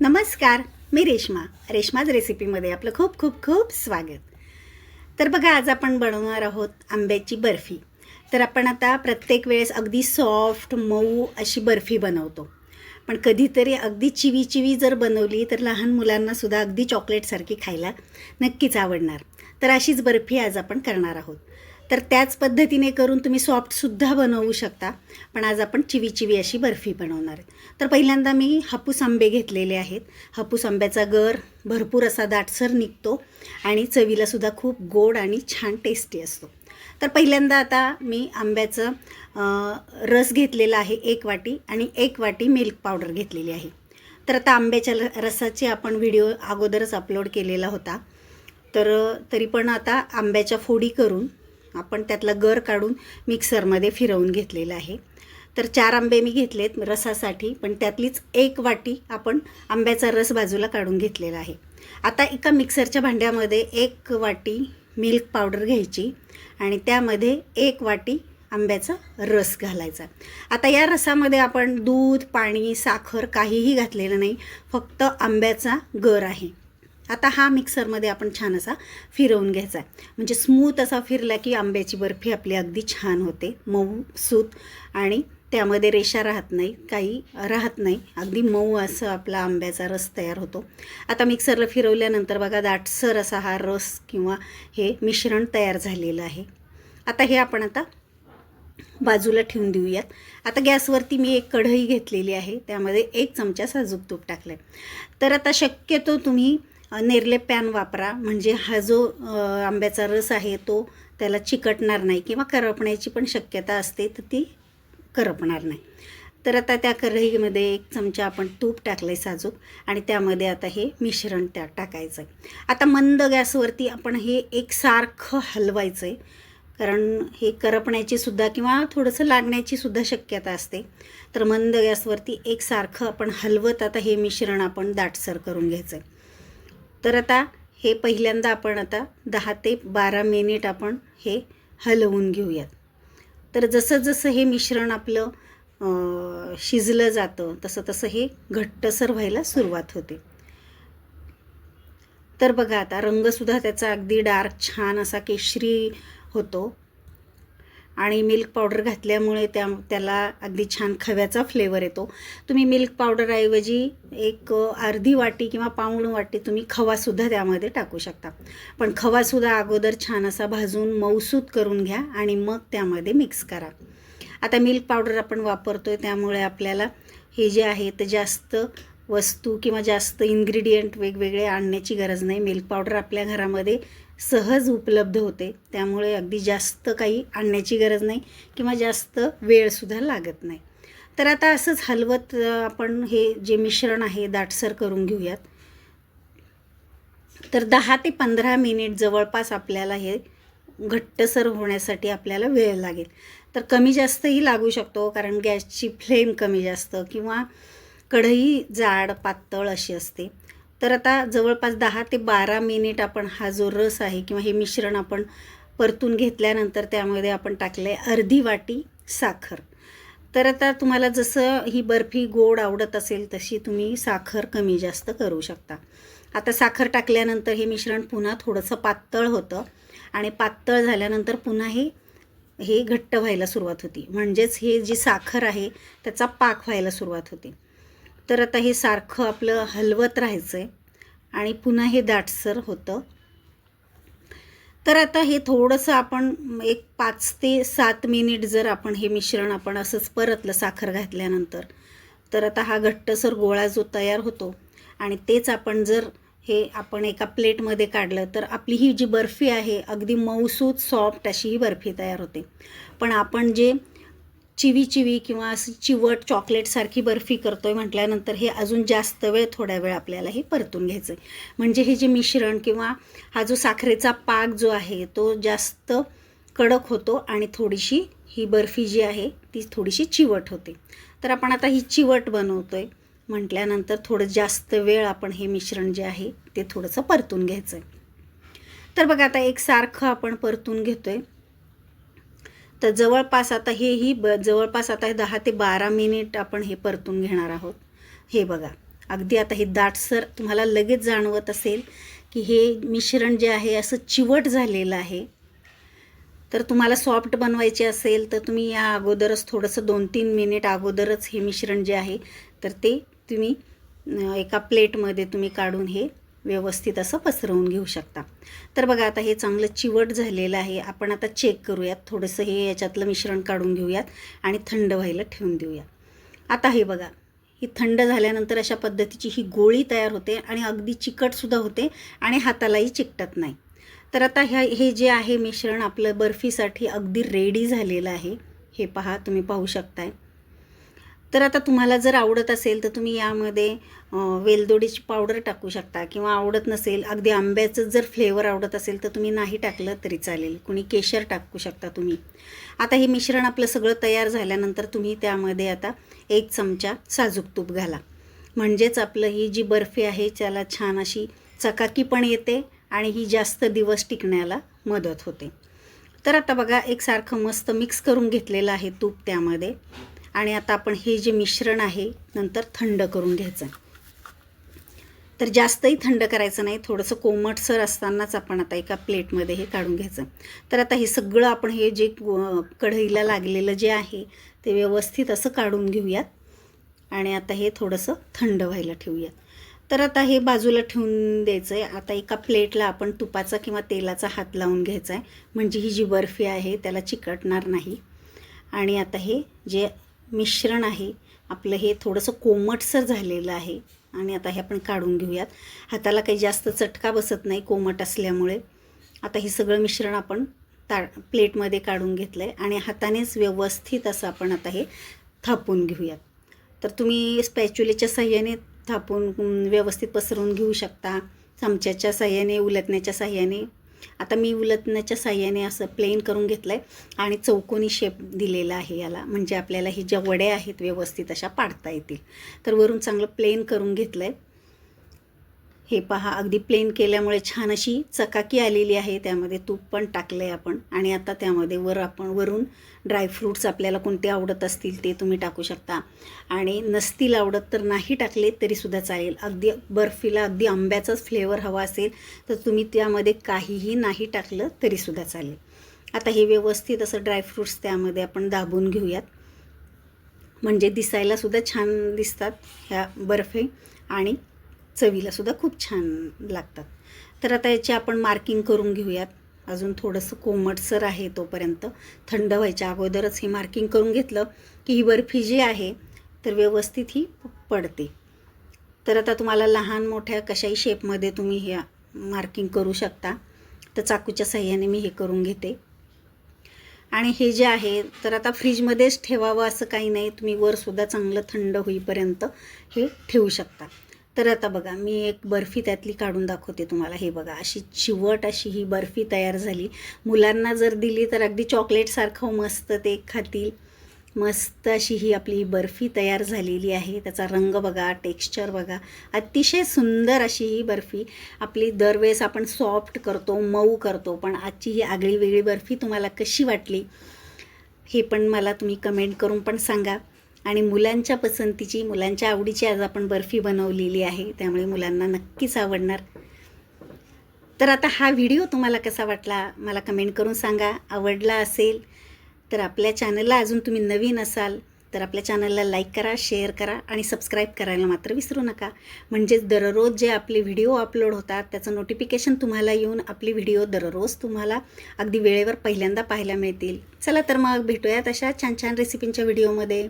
नमस्कार मी रेश्मा. रेश्माज रेसिपीमध्ये आपलं खूप खूप खूप स्वागत. तर बघा आज आपण बनवणार आहोत आंब्याची बर्फी. तर आपण आता प्रत्येक वेळेस अगदी सॉफ्ट मऊ अशी बर्फी बनवतो. पण कधीतरी अगदी चिवी चिवी जर बनवली तर लहान मुलांनासुद्धा अगदी चॉकलेटसारखी खायला नक्कीच आवडणार. तर अशीच बर्फी आज आपण करणार आहोत. तर त्याच पद्धतीने करून तुम्ही सॉफ्टसुद्धा बनवू शकता. पण आज आपण चिवी चिवी अशी बर्फी बनवणार आहे. तर पहिल्यांदा मी हापूस आंबे घेतलेले आहेत. हापूस आंब्याचा गर भरपूर असा दाटसर निघतो आणि चवीलासुद्धा खूप गोड आणि छान टेस्टी असतो. तर पहिल्यांदा आता मी आंब्याचं रस घेतलेला आहे एक वाटी आणि एक वाटी मिल्क पावडर घेतलेली आहे. तर आता आंब्याच्या ल- रसाचे आपण व्हिडिओ अगोदरच अपलोड केलेला होता. तर तरी पण आता आंब्याच्या फोडी करून आपण त्यातला गर काढून मिक्सरमध्ये फिरवून घेतलेलं आहे. तर चार आंबे मी घेतलेत रसासाठी पण त्यातलीच एक वाटी आपण आंब्याचा रस बाजूला काढून घेतलेला आहे. आता एका मिक्सरच्या भांड्यामध्ये एक वाटी मिल्क पावडर घ्यायची आणि त्यामध्ये एक वाटी आंब्याचा रस घालायचा. आता या रसामध्ये आपण दूध पाणी साखर काहीही घातलेलं नाही फक्त आंब्याचा गर आहे. आता हा मिक्सरमध्ये आपण छान असा फिरवून घ्यायचा आहे. म्हणजे स्मूथ असा फिरला की आंब्याची बर्फी आपली अगदी छान होते. मऊ सूत आणि त्यामध्ये रेषा राहत नाही काही राहत नाही. अगदी मऊ असं आपला आंब्याचा रस तयार होतो. आता मिक्सरला फिरवल्यानंतर बघा दाटसर असा हा रस किंवा हे मिश्रण तयार झालेलं आहे. आता हे आपण आता बाजूला ठेवून देऊयात. आता गॅसवरती मी एक कढई घेतलेली आहे. त्यामध्ये एक चमचा साजूक तूप टाकलं आहे तर आता शक्यतो तुम्ही नेरले पॅन वापरा. म्हणजे हा जो आंब्याचा रस आहे तो त्याला चिकटणार नाही किंवा करपण्याची पण शक्यता असते तर ती करपणार नाही. तर आता त्या कढईमध्ये एक चमचा आपण तूप टाकलं आहे साजूक आणि त्यामध्ये आता हे मिश्रण त्या टाकायचं आहे आता मंद गॅसवरती आपण हे एकसारखं हलवायचं आहे कारण हे करपण्याची सुद्धा किंवा थोडंसं लागण्याची सुद्धा शक्यता असते. तर मंद गॅसवरती एकसारखं आपण हलवत आता हे मिश्रण आपण दाटसर करून घ्यायचं आहे तर आता हे पहिल्यांदा आपण आता दहा ते बारा मिनिट आपण हे हलवून घेऊयात. तर जसं जसं हे मिश्रण आपलं शिजलं जातं तसं तसं हे घट्टसर व्हायला सुरुवात होते. तर बघा आता रंगसुद्धा त्याचा अगदी डार्क छान असा केशरी होतो. आणि मिल्क पावडर घातल्यामुळे त्या त्याला अगदी छान खव्याचा फ्लेवर येतो. तुम्ही मिल्क पावडरऐवजी एक अर्धी वाटी किंवा पाऊण वाटी तुम्ही खवासुद्धा त्यामध्ये टाकू शकता. पण खवासुद्धा अगोदर छान असा भाजून मऊसूत करून घ्या आणि मग त्यामध्ये मिक्स करा. आता मिल्क पावडर आपण वापरतो आहे त्यामुळे आपल्याला हे जे आहे ते जास्त वस्तू किंवा जास्त इन्ग्रेडियंट वेगवेगळे आणण्याची गरज नाही. मिल्क पावडर आपल्या घरामध्ये सहज उपलब्ध होते. त्यामुळे अगदी जास्त काही आणण्याची गरज नाही किंवा जास्त वेळसुद्धा लागत नाही. तर आता असंच हलवत आपण हे जे मिश्रण आहे दाटसर करून घेऊयात. तर दहा ते पंधरा मिनिट जवळपास आपल्याला हे घट्टसर होण्यासाठी आपल्याला वेळ लागेल. तर कमी जास्तही लागू शकतो कारण गॅसची फ्लेम कमी जास्त किंवा कढई जाड पातळ अशी असते. तर आता जवळपास दहा ते बारा मिनिट आपण हा जो रस आहे किंवा हे मिश्रण आपण परतून घेतल्यानंतर त्यामध्ये आपण टाकलं आहे अर्धी वाटी साखर. तर आता तुम्हाला जसं ही बर्फी गोड आवडत असेल तशी तुम्ही साखर कमी जास्त करू शकता. आता साखर टाकल्यानंतर हे मिश्रण पुन्हा थोडंसं पातळ होतं आणि पातळ झाल्यानंतर पुन्हा हे हे घट्ट व्हायला सुरुवात होती. म्हणजेच हे जी साखर आहे त्याचा पाक व्हायला सुरुवात होते. तर आता हे सारखं आपलं हलवत राहायचं आहे आणि पुन्हा हे दाटसर होतं. तर आता हे थोडंसं आपण एक पाच ते सात मिनिट जर आपण हे मिश्रण आपण असंच परतलं साखर घातल्यानंतर तर आता हा घट्टसर गोळा जो तयार होतो आणि तेच आपण जर हे आपण एका प्लेटमध्ये काढलं तर आपली ही जी बर्फी आहे अगदी मऊसूत सॉफ्ट अशी ही बर्फी तयार होते. पण आपण जे चिवी चिवी किंवा अशी चिवट चॉकलेटसारखी बर्फी करतोय म्हटल्यानंतर हे अजून जास्त वेळ थोड्या वेळ आपल्याला हे परतून घ्यायचं आहे म्हणजे हे जे मिश्रण किंवा हा जो साखरेचा पाक जो आहे तो जास्त कडक होतो आणि थोडीशी ही बर्फी जी आहे ती थोडीशी चिवट होते. तर आपण आता ही चिवट बनवतो आहे म्हटल्यानंतर थोडं जास्त वेळ आपण हे मिश्रण जे आहे ते थोडंसं परतून घ्यायचं आहे तर बघा आता एक सारखं आपण परतून घेतो आहे तर जवळपास आता हे ही ब जवळपास आता दहा ते बारा मिनिट आपण हे परतून घेणार आहोत. हे बघा अगदी आता हे दाटसर तुम्हाला लगेच जाणवत असेल की हे मिश्रण जे आहे असं चिवट झालेलं आहे. तर तुम्हाला सॉफ्ट बनवायचे असेल तर तुम्ही या अगोदरच थोडंसं दोन तीन मिनिट अगोदरच हे मिश्रण जे आहे तर ते तुम्ही एका प्लेटमध्ये तुम्ही काढून हे व्यवस्थित असं पसरवून घेऊ शकता. तर बघा आता हे चांगलं चिवट झालेलं आहे. आपण आता चेक करूयात. थोडंसं हे याच्यातलं मिश्रण काढून घेऊयात आणि थंड व्हायला ठेवून देऊयात. आता हे बघा ही थंड झाल्यानंतर अशा पद्धतीची ही गोळी तयार होते आणि अगदी चिकटसुद्धा होते आणि हातालाही चिकटत नाही. तर आता ह्या हे जे आहे मिश्रण आपलं बर्फीसाठी अगदी रेडी झालेलं आहे. हे पहा तुम्ही पाहू शकताय. तर आता तुम्हाला जर आवडत असेल तर तुम्ही यामध्ये वेलदोडीची पावडर टाकू शकता किंवा आवडत नसेल अगदी आंब्याचं जर फ्लेवर आवडत असेल तर तुम्ही नाही टाकलं तरी चालेल. कुणी केशर टाकू शकता तुम्ही. आता हे मिश्रण आपलं सगळं तयार झाल्यानंतर तुम्ही त्यामध्ये आता एक चमचा साजूक तूप घाला. म्हणजेच आपलं ही जी बर्फी आहे त्याला छान अशी चकाकी पण येते आणि ही जास्त दिवस टिकण्याला मदत होते. तर आता बघा एक सारखं मस्त मिक्स करून घेतलेलं आहे तूप त्यामध्ये. आणि आता आपण हे जे मिश्रण आहे नंतर थंड करून घ्यायचं. तर जास्तही थंड करायचं नाही थोडंसं कोमटसर असतानाच आपण आता एका प्लेटमध्ये हे काढून घ्यायचं. तर आता हे सगळं आपण हे जे कढईला लागलेलं जे आहे ते व्यवस्थित असं काढून घेऊयात. आणि आता हे थोडंसं थंड व्हायला ठेवूयात. तर आता हे बाजूला ठेवून द्यायचं आहे आता एका प्लेटला आपण तुपाचा किंवा तेलाचा हात लावून घ्यायचा आहे म्हणजे ही जी बर्फी आहे त्याला चिकटणार नाही. आणि आता हे जे मिश्रण आहे. आपलं हे थोडंसं कोमटसर झालेलं आहे. आणि आता हे आपण काढून घेऊयात. हाताला काही जास्त चटका बसत नाही कोमट असल्यामुळे. आता हे सगळं मिश्रण आपण ता प्लेटमध्ये काढून घेतलं आहे आणि हातानेच व्यवस्थित असं आपण आता हे थापून घेऊयात. तर तुम्ही स्पॅच्युलेच्या साह्याने थापून व्यवस्थित पसरवून घेऊ शकता. चमच्याच्या साह्याने उलटण्याच्या साह्याने आता मी उलटण्याच्या साह्याने असं प्लेन करून घेतलं आहे आणि चौकोनी शेप दिलेला आहे याला. म्हणजे आपल्याला ही ज्या वड्या आहेत व्यवस्थित अशा पाडता येतील. तर वरून चांगलं प्लेन करून घेतलं आहे हे पहा अगदी प्लेन केल्यामुळे छान अशी चकाकी आलेली आहे. त्यामध्ये तूप पण टाकलं आहे आपण. आणि आता त्यामध्ये वर आपण वरून ड्रायफ्रूट्स आपल्याला कोणते आवडत असतील ते तुम्ही टाकू शकता. आणि नसतील आवडत तर नाही टाकले तरीसुद्धा चालेल. अगदी बर्फीला अगदी आंब्याचाच फ्लेवर हवा असेल तर तुम्ही त्यामध्ये काहीही नाही टाकलं तरीसुद्धा चालेल. आता हे व्यवस्थित असं ड्रायफ्रूट्स त्यामध्ये आपण दाबून घेऊयात. म्हणजे दिसायलासुद्धा छान दिसतात ह्या बर्फे. आणि चवीलासुद्धा खूप छान लागतात. तर आता याची आपण मार्किंग करून घेऊयात. अजून थोडंसं कोमटसर आहे तोपर्यंत. थंड व्हायच्या अगोदरच हे मार्किंग करून घेतलं की ही बर्फी जी आहे तर व्यवस्थित ही पडते. तर आता तुम्हाला लहान मोठ्या कशाही शेपमध्ये तुम्ही हे मार्किंग करू शकता. तर चाकूच्या साह्याने मी हे करून घेते. आणि हे जे आहे तर आता फ्रीजमध्येच ठेवावं असं काही नाही. तुम्ही वरसुद्धा चांगलं थंड होईपर्यंत हे ठेवू शकता. तर आता बघा मी एक बर्फी त्यातली काढून दाखवते तुम्हाला. हे बघा अशी चिवट अशी ही बर्फी तयार झाली. मुलांना जर दिली तर अगदी चॉकलेटसारखं मस्त ते खातील. मस्त अशी ही आपली बर्फी तयार झालेली आहे. त्याचा रंग बघा टेक्स्चर बघा. अतिशय सुंदर अशी ही बर्फी आपली दरवेळेस आपण सॉफ्ट करतो मऊ करतो. पण आजची ही आगळी वेगळी बर्फी तुम्हाला कशी वाटली हे पण मला तुम्ही कमेंट करून पण सांगा. आणि मुलांच्या पसंतीची मुलांच्या आवडीची आज आपण बर्फी बनवलेली आहे त्यामुळे मुलांना नक्कीच आवडणार. तर आता हा व्हिडिओ तुम्हाला कसा वाटला मला कमेंट करून सांगा. आवडला असेल तर आपल्या चॅनलला अजून तुम्ही नवीन असाल तर आपल्या चॅनलला लाईक करा शेअर करा आणि सबस्क्राईब करायला मात्र विसरू नका. म्हणजेच दररोज जे आपले व्हिडिओ अपलोड होतात त्याचं नोटिफिकेशन तुम्हाला येऊन आपली व्हिडिओ दररोज तुम्हाला अगदी वेळेवर पहिल्यांदा पाहायला मिळतील. चला तर मग भेटूयात अशा छान छान रेसिपींच्या व्हिडिओमध्ये.